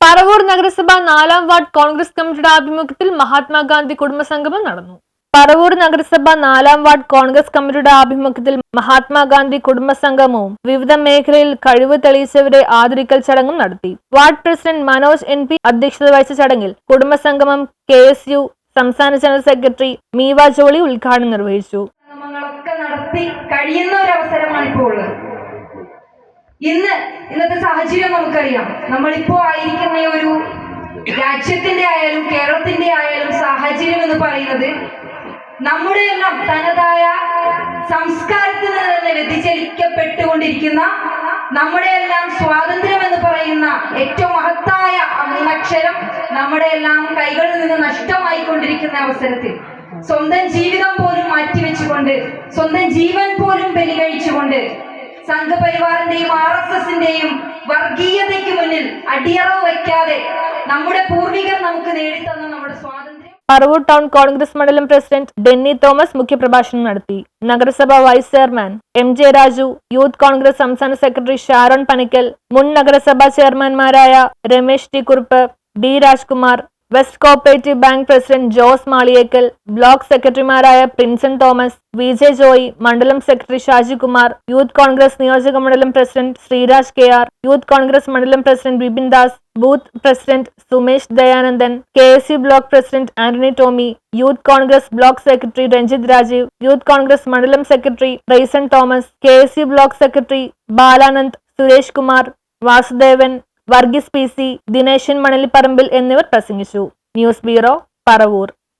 പറവൂർ നഗരസഭ നാലാം വാർഡ് കോൺഗ്രസ് കമ്മിറ്റിയുടെ ആഭിമുഖ്യത്തിൽ മഹാത്മാഗാന്ധി കുടുംബസംഗമം നടന്നു. പറവൂർ നഗരസഭ നാലാം വാർഡ് കോൺഗ്രസ് കമ്മിറ്റിയുടെ ആഭിമുഖ്യത്തിൽ മഹാത്മാഗാന്ധി കുടുംബസംഗമവും വിവിധ മേഖലയിൽ കഴിവ് തെളിയിച്ചവരെ ആദരിക്കൽ ചടങ്ങും നടത്തി. Ward president Manoj N P അധ്യക്ഷത വഹിച്ച ചടങ്ങിൽ കുടുംബസംഗമം കെ എസ് യു സംസ്ഥാന ജനറൽ സെക്രട്ടറി മീവ ജോളി ഉദ്ഘാടനം നിർവഹിച്ചു. കഴിയുന്ന ഒരു അവസരമാണ് ഇപ്പോൾ ഇന്ന് ഇന്നത്തെ സാഹചര്യം നമുക്കറിയാം. നമ്മളിപ്പോ ആയിരിക്കുന്ന ഒരു രാജ്യത്തിന്റെ ആയാലും കേരളത്തിന്റെ ആയാലും സാഹചര്യം എന്ന് പറയുന്നത് നമ്മുടെ എല്ലാം തനതായ സംസ്കാരത്തിൽ നിന്ന് വ്യതിചലിക്കപ്പെട്ടുകൊണ്ടിരിക്കുന്ന നമ്മുടെ എല്ലാം സ്വാതന്ത്ര്യം എന്ന് പറയുന്ന ഏറ്റവും മഹത്തായ അക്ഷരം നമ്മുടെ എല്ലാം കൈകളിൽ നിന്ന് നഷ്ടമായിക്കൊണ്ടിരിക്കുന്ന അവസരത്തിൽ സ്വന്തം ജീവിതം പോലും മാറ്റിവെച്ചുകൊണ്ട് സ്വന്തം ജീവൻ പോലും ബലികഴിച്ചുകൊണ്ട് സംഘപരിവാറിന്റെയും ആർ എസ് എസിന്റെയും വർഗീയതയ്ക്ക് മുന്നിൽ അടിയറവ് വയ്ക്കാതെ നമ്മുടെ പൂർവികർ നമുക്ക് നേടിത്തന്ന നമ്മുടെ സ്വാതന്ത്ര്യം. പറവൂർ ടൗൺ കോൺഗ്രസ് മണ്ഡലം പ്രസിഡന്റ് ഡെന്നി തോമസ് മുഖ്യപ്രഭാഷണം നടത്തി. നഗരസഭാ vice chairman M J Raju Youth Congress സംസ്ഥാന സെക്രട്ടറി ഷാരോൺ പണിക്കൽ മുൻ നഗരസഭാ ചെയർമാൻമാരായ Ramesh T Kurup D Rajkumar west cooperative bank president Jose Maliyekkal block സെക്രട്ടറിമാരായ Prinson Thomas V J Joy മണ്ഡലം സെക്രട്ടറി ഷാജികുമാർ യൂത്ത് കോൺഗ്രസ് നിയോജക മണ്ഡലം president Sreeraj K R Youth Congress മണ്ഡലം president Bipin Das booth president Sumesh Dayanandan K S U block president Antony Tomy Youth Congress block secretary Ranjith Rajeev Youth Congress മണ്ഡലം secretary Raison Thomas K S U block secretary Balanand Suresh Kumar Vasudevan Varghese P C Dineshan Manalipparambil എന്നിവർ പ്രസംഗിച്ചു. News bureau Paravur.